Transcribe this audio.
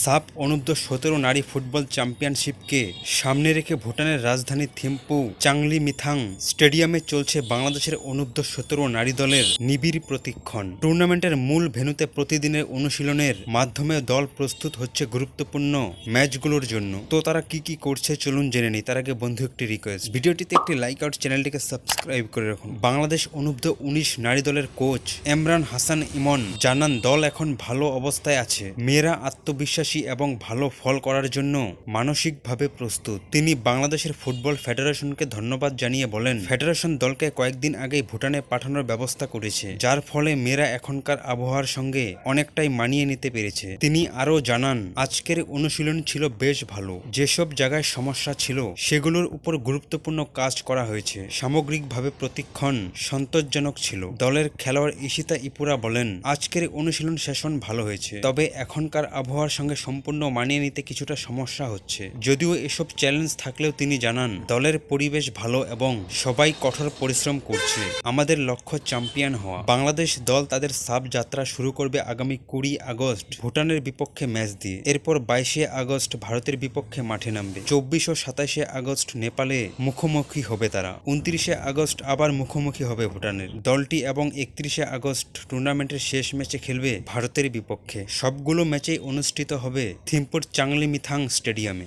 সাপ অনূর্ধ্ব সতেরো নারী ফুটবল চ্যাম্পিয়নশিপকে সামনে রেখে ভুটানের রাজধানী থিম্পু চাংলি মিথাং স্টেডিয়ামে চলছে বাংলাদেশের অনূর্ধ্ব সতেরো নারী দলের নিবিড় প্রতিক্ষণ। টুর্নামেন্টের মূল ভেন্যুতে প্রতিদিনের অনুশীলনের মাধ্যমে দল প্রস্তুত হচ্ছে গুরুত্বপূর্ণ ম্যাচগুলোর জন্য। তো তারা কি কি করছে চলুন জেনে নিই, তার আগে বন্ধু একটি রিকোয়েস্ট ভিডিওটিতে একটি লাইক আউট চ্যানেলটিকে সাবস্ক্রাইব করে রাখুন। বাংলাদেশ অনূর্ধ্ব উনিশ নারী দলের কোচ এমরান হাসান ইমন জানান, দল এখন ভালো অবস্থায় আছে। মেয়েরা আত্মবিশ্বাসী এবং ভালো ফল করার জন্য মানসিকভাবে প্রস্তুত। তিনি বাংলাদেশের ফুটবল ফেডারেশনকে ধন্যবাদ জানিয়ে বলেন, ফেডারেশন দলকে কয়েকদিন আগেই ভুটানে পাঠানোর ব্যবস্থা করেছে, যার ফলে মেয়েরা এখনকার আবহাওয়ার সঙ্গে অনেকটাই মানিয়ে নিতে পেরেছে। তিনি আরও জানান, আজকের অনুশীলন ছিল বেশ ভালো, যেসব জায়গায় সমস্যা ছিল সেগুলোর উপর গুরুত্বপূর্ণ কাজ করা হয়েছে। সামগ্রিকভাবে প্রতিক্ষণ সন্তোষজনক ছিল। দলের খেলোয়াড় ইশিতা ইপুরা বলেন, আজকের অনুশীলন সেশন ভালো হয়েছে, তবে এখনকার আবহাওয়ার সঙ্গে সম্পূর্ণ মানিয়ে নিতে কিছুটা সমস্যা হচ্ছে। যদিও এসব চ্যালেঞ্জ থাকলেও তিনি জানান, দলের পরিবেশ ভালো এবং সবাই কঠোর পরিশ্রম করছে। আমাদের লক্ষ্য চ্যাম্পিয়ন হওয়া। বাংলাদেশ দল তাদের সাব যাত্রা শুরু করবে আগামী কুড়ি আগস্ট। ভুটানের বিপক্ষে ম্যাচ দিয়ে। এরপর বাইশে আগস্ট ভারতের বিপক্ষে মাঠে নামবে। চব্বিশ ও সাতাশে আগস্ট নেপালে মুখোমুখি হবে তারা। উনত্রিশে আগস্ট আবার মুখোমুখি হবে ভুটানের। দলটি এবং একত্রিশে আগস্ট টুর্নামেন্টের শেষ ম্যাচে খেলবে ভারতের বিপক্ষে। সবগুলো ম্যাচেই অনুষ্ঠিত হবে থিম্পুর চাংলি মিথাং স্টেডিয়ামে।